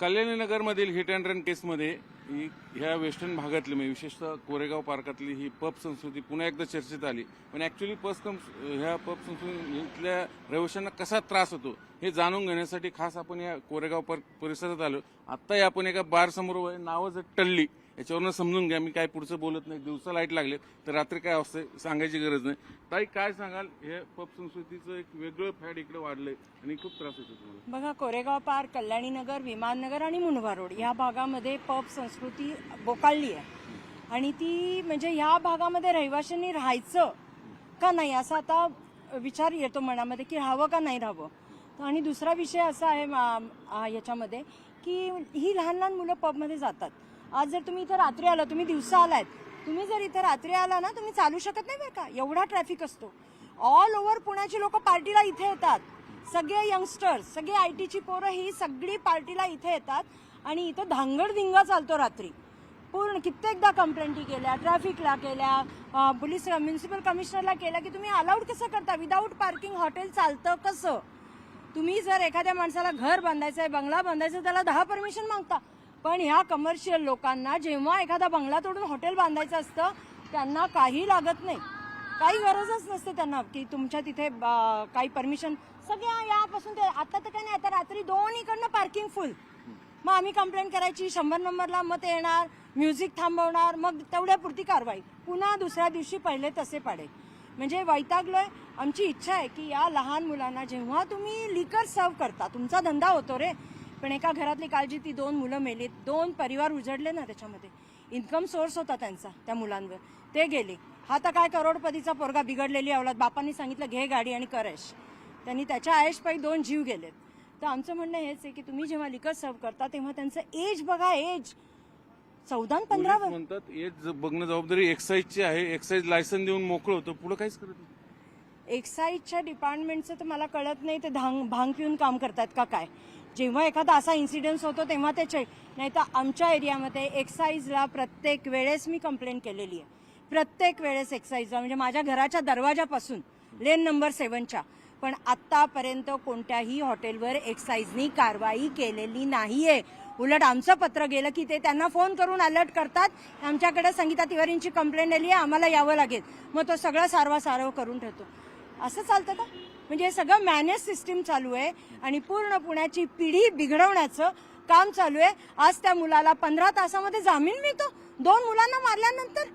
कल्याणीनगरमधील hit and run केसमध्ये ही ह्या western भागातली म्हणजे विशेषतः कोरेगाव पार्कातली ही पब संस्कृती पुन्हा एकदा चर्चेत आली. पण ॲक्च्युली पब ह्या पब संस्कृती इथल्या रहिवाशांना कसा त्रास होतो हे जाणून घेण्यासाठी खास आपण या कोरेगाव पार्क परिसरात आलो. आत्ताही आपण एका बारसमोर नावं जर टल्ली याच्यावरनं समजून घ्या मी काय पुढचं बोलत नाही. दिवसा लाइट लागले तर रात्री काय असते सांगायची गरज नाही. ताई काय सांगाल? हे पब संस्कृतीचं एक वेगळं फॅड इकडे वाढलंय आणि खूप त्रास होतो तुम्हाला. बघा कोरेगाव पार्क कल्याणीनगर विमाननगर आणि मुनवा रोड या भागामध्ये पब संस्कृती बोकाळली आहे. आणि ती म्हणजे ह्या भागामध्ये रहिवाशांनी राहायचं का नाही असा आता विचार येतो मनामध्ये की राहावं का नाही राहावं. आणि दुसरा विषय असा आहे याच्यामध्ये की ही लहान लहान मुलं पबमध्ये जातात. आज जर तुम्ही इथं रात्री आला तुम्ही दिवसा आलात तुम्ही जर इथं रात्री आला ना तुम्ही चालू शकत नाही बरं का? एवढा ट्रॅफिक असतो. ऑल ओव्हर पुण्याची लोक पार्टीला इथे येतात. सगळे यंगस्टर्स सगळे आय टीची पोरं ही सगळी पार्टीला इथे येतात आणि इथं धांगडधिंगा चालतो रात्री. पूर्ण कित्येकदा कंप्लेंटी केल्या ट्रॅफिकला केल्या पोलीस म्युन्सिपल कमिशनरला केल्या की तुम्ही अलाउड कसं करता? विदाऊट पार्किंग हॉटेल चालतं कसं? तुम्ही जर एखाद्या माणसाला घर बांधायचं आहे बंगला बांधायचं त्याला दहा परमिशन मागता. पण ह्या कमर्शियल लोकांना जेव्हा एखादा बंगला तोडून हॉटेल बांधायचं असतं त्यांना काही लागत नाही. काही गरजच नसते त्यांना की तुमच्या तिथे काही परमिशन सगळ्या यापासून ते आता तर काय नाही आता रात्री दोन इकडनं पार्किंग फुल मग आम्ही कंप्लेंट करायची शंभर नंबरला मग ते येणार म्युझिक थांबवणार मग तेवढ्यापुरती कारवाई. पुन्हा दुसऱ्या दिवशी पहिले तसे पाडे. म्हणजे वैतागलोय. आमची इच्छा आहे की या लहान मुलांना जेव्हा तुम्ही लिकर सर्व करता तुमचा धंदा होतो रे पण एका घरातली काळजी ती दोन मुलं मेलीत दोन परिवार उजडले ना त्याच्यामध्ये. इन्कम सोर्स होता त्यांचा त्या मुलांवर. ते गेले. हा तर काय करोडपतीचा पोरगा बिघडलेली अवलाद. बापांनी सांगितलं घे गाडी आणि कर ऐश त्यांनी त्याच्या आयशपायी दोन जीव गेलेत. तर आमचं म्हणणं हेच आहे की तुम्ही जेव्हा लिकर सर्व करता तेव्हा त्यांचं एज बघा एज चौदा आणि पंधरा पोलीस म्हणतात हे ज- बघणं जबाबदारी एक्साईजची आहे. एक्साईज लायसन देऊन मोकळं होतं. पुढे काहीच करत नाही. एक्साईजच्या डिपार्टमेंटचं तर मला कळत नाही ते धांग भांग पिऊन काम करतात का काय? जेव्हा एखादा असा इन्सिडन्स होतो तेव्हा ते चेक नाही तर आमच्या एरियामध्ये एक्साईजला प्रत्येक वेळेस मी कंप्लेंट केलेली आहे. प्रत्येक वेळेस एक्साईजला म्हणजे माझ्या घराच्या दरवाजापासून लेन नंबर सेवनच्या पण आत्तापर्यंत कोणत्याही हॉटेलवर एक्साईजनी कारवाई केलेली नाहीये. उलट आमचं पत्र गेलं की ते त्यांना फोन करून अलर्ट करतात. आमच्याकडे संगीता तिवारींची कंप्लेंट आली आहे आम्हाला यावं लागेल. मग तो सगळं सारवा सारव करून ठेवतो. असं चालतं का? म्हणजे हे सगळं मॅनेज सिस्टीम चालू आहे आणि पूर्ण पुण्याची पिढी बिघडवण्याचं काम चालू आहे. आज त्या मुलाला पंधरा तासामध्ये जामीन मिळतो. दोन मुलांना मारल्यानंतर?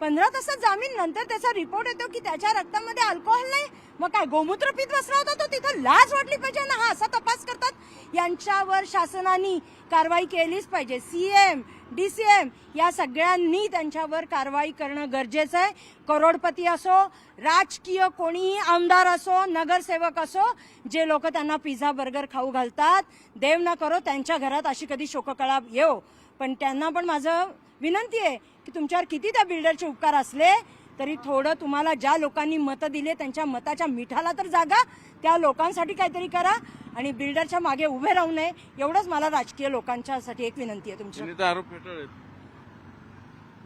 पंधरा तासात जामीन नंतर त्याचा रिपोर्ट येतो की त्याच्या रक्तामध्ये अल्कोहोल नाही. मग काय गोमूत्र पित बसला होता तो तिथं लाज वाटली पाहिजे ना? हा असा तपास करतात. यांच्यावर शासनाने कारवाई केलीच पाहिजे. C M D C M या सगळ्यांनी त्यांच्यावर कारवाई करणं गरजेचं आहे. करोडपती असो राजकीय कोणीही आमदार असो नगरसेवक असो जे लोक त्यांना पिझ्झा बर्गर खाऊ घालतात देव ना करो त्यांच्या घरात अशी कधी शोककळा येऊ पण त्यांना पण माझं विनंती आहे की तुमच्यावर किती त्या बिल्डरचे उपकार असले तरी थोडं तुम्हाला ज्या लोकांनी मतं दिले त्यांच्या मताच्या मिठाला तर जागा त्या लोकांसाठी काहीतरी करा आणि बिल्डरच्या मागे उभे राहू नये. एवढंच मला राजकीय लोकांच्यासाठी एक विनंती आहे तुमच्या आरोप फेटाळले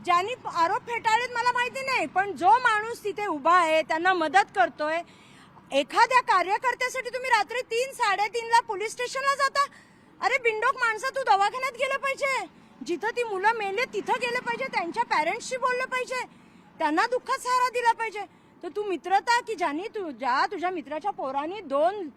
ज्यांनी आरोप फेटाळलेत मला माहिती नाही पण जो माणूस तिथे उभा आहे त्यांना मदत करतोय. एखाद्या कार्यकर्त्यासाठी तुम्ही रात्री तीन साडेतीनला पोलीस स्टेशनला जाता. अरे बिंडोक माणसं तू दवाखान्यात गेलं पाहिजे. जिथं ती मुलं मेले तिथं गेले पाहिजे त्यांच्या पॅरेंट्सशी बोललं पाहिजे. त्यांना दुःखात सहारा दिला पाहिजे. तर तू मित्रता की ज्यांनी तुझ्या तुझ्या मित्राच्या पोरांनी दोन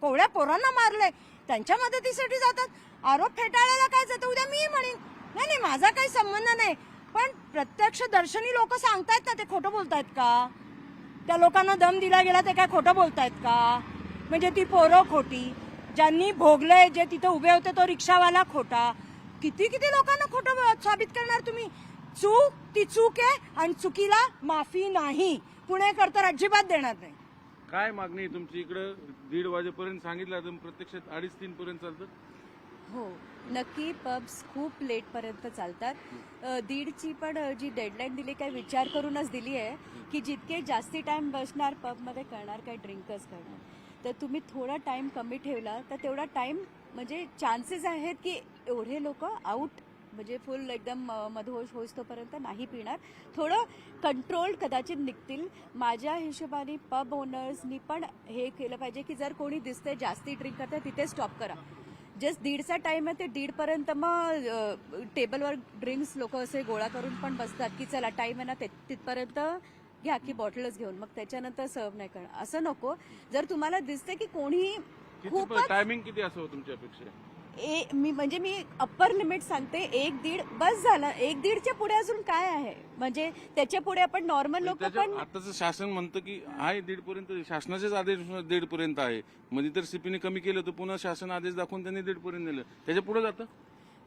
कोवळ्या पोरांना मारलंय त्यांच्या मदतीसाठी जातात. आरोप फेटाळायला काय जातं? उद्या मी म्हणेन. नाही नाही माझा काही संबंध नाही. पण प्रत्यक्ष दर्शनी लोक सांगतायत ना ते खोटं बोलतायत का? त्या लोकांना दम दिला गेला ते काय खोटं बोलतायत का? म्हणजे ती पोरं खोटी. ज्यांनी भोगलंय जे तिथं उभे होते तो रिक्षावाला खोटा. किती किती लोकांना खोटं साबित करणार तुम्ही? चूक ती चूक आहे आणि चुकीला माफी नाही. पुणेकर तर अजिबात देणार नाही. काय मागणी आहे तुमची इकडं? दीड वाजेपर्यंत सांगितलं तर प्रत्यक्षात अडीच तीन पर्यंत चालतं? हो नक्की पब्स खूप लेटपर्यंत चालतात. अ, दीडची पण अ, जी डेडलाईन दिली काही विचार करूनच दिली आहे की जितके जास्ती टाइम बसणार पबमध्ये करणार काही ड्रिंकच करणार. तर तुम्ही थोडा टाइम कमी ठेवला तर तेवढा टाइम म्हणजे चान्सेस आहेत की एवढे लोक आउट म्हणजे फुल एकदम मधोश होईस्तोपर्यंत नाही पिणार. थोडं कंट्रोल कदाचित निघतील. माझ्या हिशोबाने पब ओनर्सनी पण हे केलं पाहिजे की जर कोणी दिसतंय जास्ती ड्रिंक करतं तिथे स्टॉप करा. जस्ट दीडचा टाइम आहे ते दीडपर्यंत मग टेबलवर ड्रिंक्स लोक असे गोळा करून पण बसतात की चला टाइम आहे ना ते- तिथपर्यंत घ्या की बॉटलच घेऊन. मग त्याच्यानंतर सर्व नाही करणार. असं नको. जर तुम्हाला दिसते की कोणी खूपच टायमिंग किती असावं तुमच्या अपेक्षा ए मी म्हणजे मी अप्पर लिमिट सांगते एक दीड बस झालं. एक दीडच्या पुढे अजून काय आहे? म्हणजे त्याच्या पुढे आपण नॉर्मल लोक त्याच्या पण आताच शासन म्हणतं की आहे दीड पर्यंत शासनाचेच आदेश दीड पर्यंत आहे. मध्ये तर सीपीने कमी केलं तर पुन्हा शासन आदेश दाखवून त्यांनी दीड पर्यंत नेलं. त्याच्या पुढे जातं?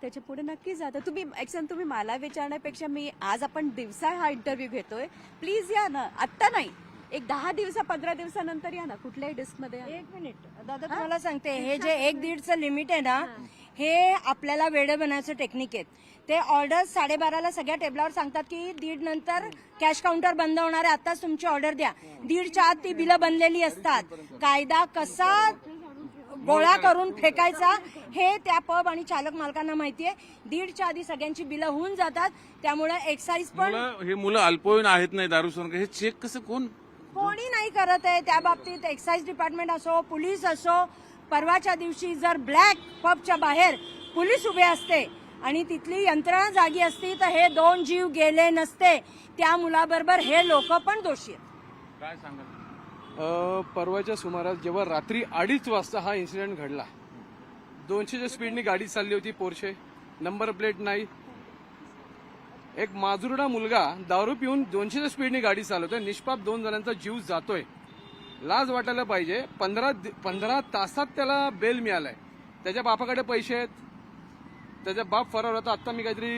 त्याच्या पुढे नक्की जातं. तुम्ही एक्सन तुम्ही मला विचारण्यापेक्षा मी आज आपण दिवसा हा इंटरव्ह्यू घेतोय. प्लीज या ना. आत्ता नाही. एक दहा दिवसा पंधरा दिवसानंतर या ना कुठल्याही डिस्कमध्ये या. एक मिनिट. दादा तुम्हाला सांगते हे जे एक दीडचं लिमिट आहे ना हे. आपल्याला वेळ बनायचं टेक्निक आहेत. ते ऑर्डर साडेबाराला सगळ्या टेबलावर सांगतात की दीड नंतर कॅश काउंटर बंद होणार आहे. आताच तुमची ऑर्डर द्या. दीडच्या आत ती बिलं बनलेली असतात. कायदा कसा गोळा करून फेकायचा हे त्या पब आणि चालक मालकांना माहितीये दीडच्या आधी सगळ्यांची बिलं होऊन जातात. त्यामुळे एक्साईज पण मुलं हे मुलं अल्पवयीन आहेत नाही दारू सोडून. हे चेक कसं कोण? कोणी नाही करत आहे. त्या बाबतीत एक्साईज डिपार्टमेंट असो पोलीस असो परवाच्या दिवशी जर ब्लॅक पबच्या बाहेर पोलीस उभे असते आणि तिथली यंत्रणा जागी असती तर हे दोन जीव गेले नसते. त्या मुलाबरोबर हे लोक पण दोषी आहेत. काय सांगाल? अ, परवाच्या सुमारास जेव्हा रात्री अडीच वाजता हा इन्सिडेंट घडला दोनशेच्या स्पीडनी गाडी चालली होती पोरशे नंबर प्लेट नाही एक माजुरडा मुलगा दारू पिऊन दोनशेच्या स्पीडनी गाडी चालवतोय. निष्पाप दोन जणांचा जीव जातोय. लाज वाटायला पाहिजे. पंधरा पंधरा तासात त्याला बेल मिळालाय. त्याच्या बापाकडे पैसे आहेत. त्याचा बाप फरार होता. आता मी काहीतरी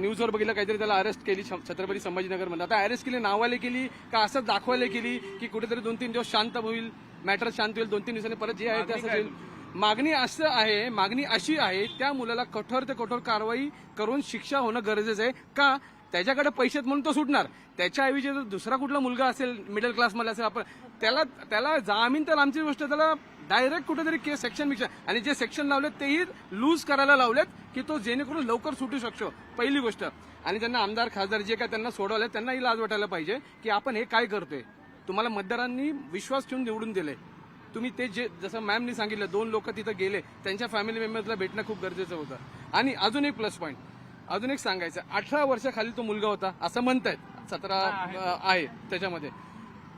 न्यूजवर बघितलं. काहीतरी त्याला अरेस्ट केली. छत्रपती संभाजीनगरमध्ये आता अरेस्ट केली नावाले केली का असं दाखवायला केली की कुठेतरी दोन तीन दिवस शांत होईल मॅटर शांत होईल. दोन तीन दिवसांनी परत जे आहे ते असं मागणी असं आहे मागणी अशी आहे त्या मुलाला कठोर ते कठोर कारवाई करून शिक्षा होणं गरजेचं आहे. का? त्याच्याकडे पैसे म्हणून तो सुटणार. त्याच्याऐवजी जर दुसरा कुठला मुलगा असेल मिडल क्लासमध्ये असेल आपण त्याला त्याला जामीन तर आमची गोष्ट त्याला डायरेक्ट कुठेतरी केस सेक्शन मिक्शन आणि जे सेक्शन लावलेत तेही लूज करायला लावलेत की तो जेणेकरून लवकर सुटू शकतो. पहिली गोष्ट. आणि त्यांना आमदार खासदार जे काय त्यांना सोडवले त्यांनाही लाज वाटायला पाहिजे की आपण हे काय करतोय. तुम्हाला मतदारांनी विश्वास ठेवून निवडून दिले तुम्ही ते जे जसं मॅमनी सांगितलं दोन लोक तिथं गेले त्यांच्या फॅमिली मेंबर्सला भेटणं खूप गरजेचं होतं. आणि अजून एक प्लस पॉईंट अजून एक सांगायचं. अठरा वर्षाखाली तो मुलगा होता असं म्हणतायत. सतरा आहे. त्याच्यामध्ये.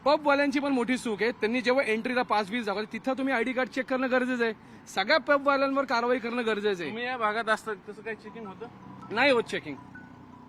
पबवाल्यांची पण मोठी चूक आहे. त्यांनी जेव्हा एंट्रीला पास बीस दाखवले तिथं तुम्ही आयडी कार्ड चेक करणं गरजेचं आहे. सगळ्या पबवाल्यांवर कारवाई करणं गरजेचं आहे. तुम्ही या भागात असतात तसं काही चेकिंग होतं? नाही होत चेकिंग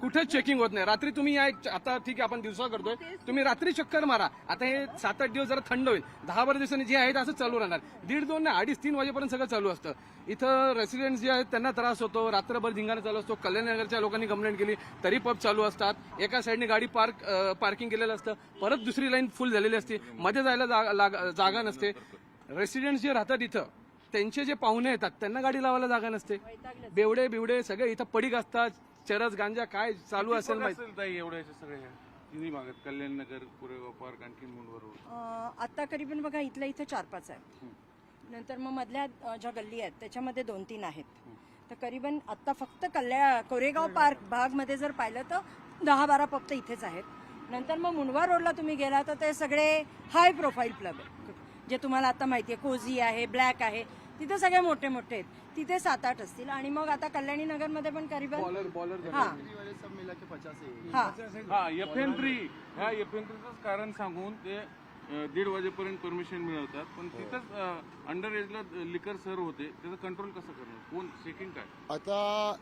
कुठेच चेकिंग होत नाही. रात्री तुम्ही या एक- आता ठीक आहे आपण दिवसा करतोय. तुम्ही रात्री चक्कर मारा. आता हे सात आठ दिवस जरा थंड होईल. दहा बारा दिवसांनी जे आहे असं चालू राहणार. दीड दोन नाही अडीच तीन वाजेपर्यंत सगळं चालू असतं. इथं रेसिडेंट जे आहेत त्यांना त्रास होतो. रात्रभर धिंगाणा चालू असतो. कल्याणनगरच्या लोकांनी कंप्लेंट केली. तरी पब चालू असतात. एका साईडने गाडी पार्क पार्किंग केलेलं असतं. परत दुसरी लाईन फुल झालेली असते. मध्ये जायला जागा- नसते. रेसिडेंट जे राहतात इथं त्यांचे जे पाहुणे येतात त्यांना गाडी लावायला जागा नसते. बेवडे बिवडे सगळे इथं पडीक असतात चरस गांजा काय चालू असेल माहिती? असेल ताई तिन्ही भागात कल्याणनगर कोरेगाव पार्क आणखी मुंडवर आता करीबन बघा इथल्या इथं चार पाच आहे नंतर मग मधल्या अं, ज्या गल्ली आहेत त्याच्यामध्ये दोन तीन आहेत तर करीबन आता फक्त कल्या कोरेगाव पार्क भागमध्ये जर पाहिलं तर दहा बारा तर इथेच आहेत. नंतर मग मुंडवा रोडला तुम्ही गेला तर ते सगळे हाय प्रोफाईल क्लब आहेत. जे तुम्हाला आता माहिती आहे कोझी आहे ब्लॅक आहे. तिथे सगळे मोठे मोठे आहेत. तिथे सात आठ असतील. आणि मग आता कल्याणी नगरमध्ये पण करीबन बॉलर बॉलर हा. हा. हा एफ एन थ्री ह्या एफ एन थ्रीच कारण सांगून ते अं, दीड वाजेपर्यंत परमिशन मिळवतात. पण तिथंच अंडर एजला लिकर सर होते. त्याचं कंट्रोल कसं करणार? कोण? चेकिंग काय? आता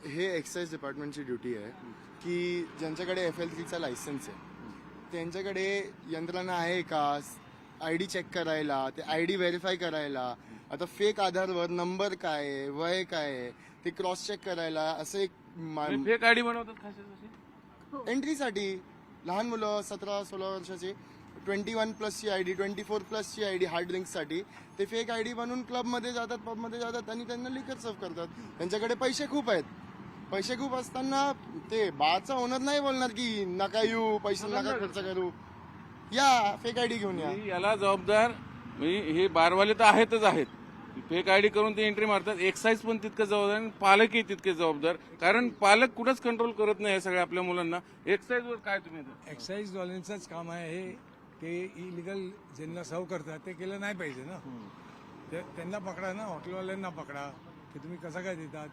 हे एक्साईज डिपार्टमेंटची ड्युटी आहे की ज्यांच्याकडे एफ एल सीचा लायसन्स आहे त्यांच्याकडे यंत्रणा आहे का? आय डी चेक करायला ते आय डी व्हेरीफाय करायला आता फेक आधारवर नंबर काय आहे वय काय आहे ते क्रॉस चेक करायला असं एक मा- फेक आयडी बनवतात खासे एंट्रीसाठी लहान मुलं सतरा सोळा वर्षाची ट्वेंटी वन प्लसची आय डी ट्वेंटी फोर प्लसची आय डी हार्ड ड्रिंक्ससाठी ते फेक आय डी बनवून क्लबमध्ये जातात पबमध्ये जातात आणि त्यांना लिकर सर्व करतात. त्यांच्याकडे पैसे खूप आहेत. पैसे खूप असताना ते बाचा ओनर नाही बोलणार की नका येऊ पैसे नका खर्च करू. या फेक आय डी घेऊन या. याला जबाबदार म्हणजे हे बारवाले तर आहेतच आहेत. फेक आयडी करून ते एंट्री मारतात. एक्साईज पण तितकं जबाबदार आणि पालकही तितके जबाबदार. कारण पालक कुठंच कंट्रोल करत नाही या सगळ्या आपल्या मुलांना. एक्साईज वर काय तुम्ही आता? एक्साईज वाल्यांचंच काम आहे हे. ते इलिगल ज्यांना सर्व करतात ते केलं नाही पाहिजे ना. ते- त्यांना पकडा ना हॉटेलवाल्यांना पकडा. की तुम्ही कसं काय देतात?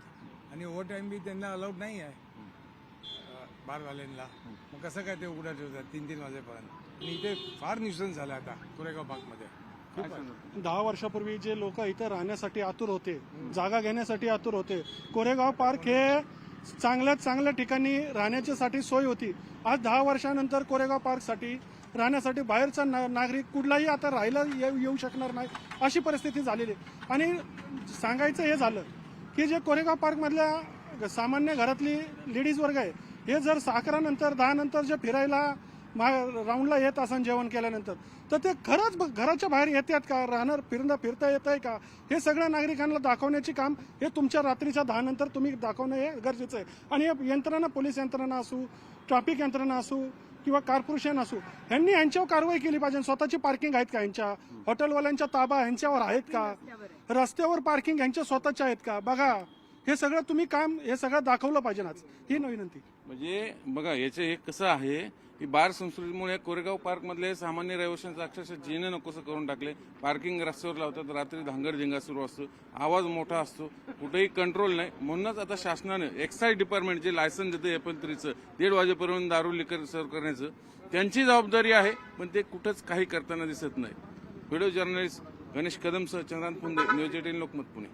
आणि ओव्हर टाईम बी त्यांना अलाउड नाही आहे. अं, बारवाल्यांना. मग कसं काय ते उघडा ठेवतात? तीन तीन वाजेपर्यंत. आणि इथे फार न्यूसन्स झाला आता कोरेगाव पार्कमध्ये? दहा वर्षापूर्वी जे लोक इथे राहण्यासाठी आतुर होते जागा घेण्यासाठी आतुर होते कोरेगाव पार्क हे चांगल्यात चांगल्या ठिकाणी राहण्याच्यासाठी सोय होती आज दहा वर्षानंतर कोरेगाव पार्कसाठी राहण्यासाठी बाहेरचा ना- नागरिक कुठलाही आता राहायला येऊ येऊ शकणार नाही अशी परिस्थिती झालेली आहे. आणि सांगायचं हे झालं की जे कोरेगाव पार्कमधल्या सामान्य घरातली लेडीज वर्ग आहे हे जर अकरानंतर दहा नंतर जे फिरायला मा राऊंडला येत असन जेवण केल्यानंतर. तर ते खरंच घराच्या बाहेर येतात का? राहणार फिरणं फिरता येत आहे का? हे सगळ्या नागरिकांना दाखवण्याची काम हे तुमच्या रात्रीच्या दहा नंतर तुम्ही दाखवणं हे गरजेचं आहे. आणि हे यंत्रणा पोलीस यंत्रणा असू ट्रॅफिक यंत्रणा असू किंवा कॉर्पोरेशन असू यांनी यांच्यावर कारवाई केली पाहिजे. स्वतःची पार्किंग आहेत का यांच्या हॉटेलवाल्यांच्या ताबा यांच्यावर आहेत का? रस्त्यावर पार्किंग यांच्या स्वतःच्या आहेत का? बघा हे सगळं तुम्ही काम हे सगळं दाखवलं पाहिजे आज. ही विनंती. म्हणजे बघा याचं हे कसं आहे की बार संस्कृतीमुळे कोरेगाव पार्कमधले सामान्य रहिवाशांचं अक्षरशः जीने नकोसं करून टाकले. पार्किंग रस्त्यावर लावतात रात्री धांगडधिंगा सुरू असतो आवाज मोठा असतो कुठेही कंट्रोल नाही. म्हणूनच आता शासनानं एक्साईज डिपार्टमेंट जे लायसन देतं एपल थ्रीचं दीड वाजेपर्यंत दारू लिकर सर्व करण्याचं त्यांची जबाबदारी आहे पण ते कुठंच काही करताना दिसत नाही. व्हिडिओ जर्नलिस्ट गणेश कदमसह चंद्रांत पुंदे न्यूज एटीन लोकमत पुणे.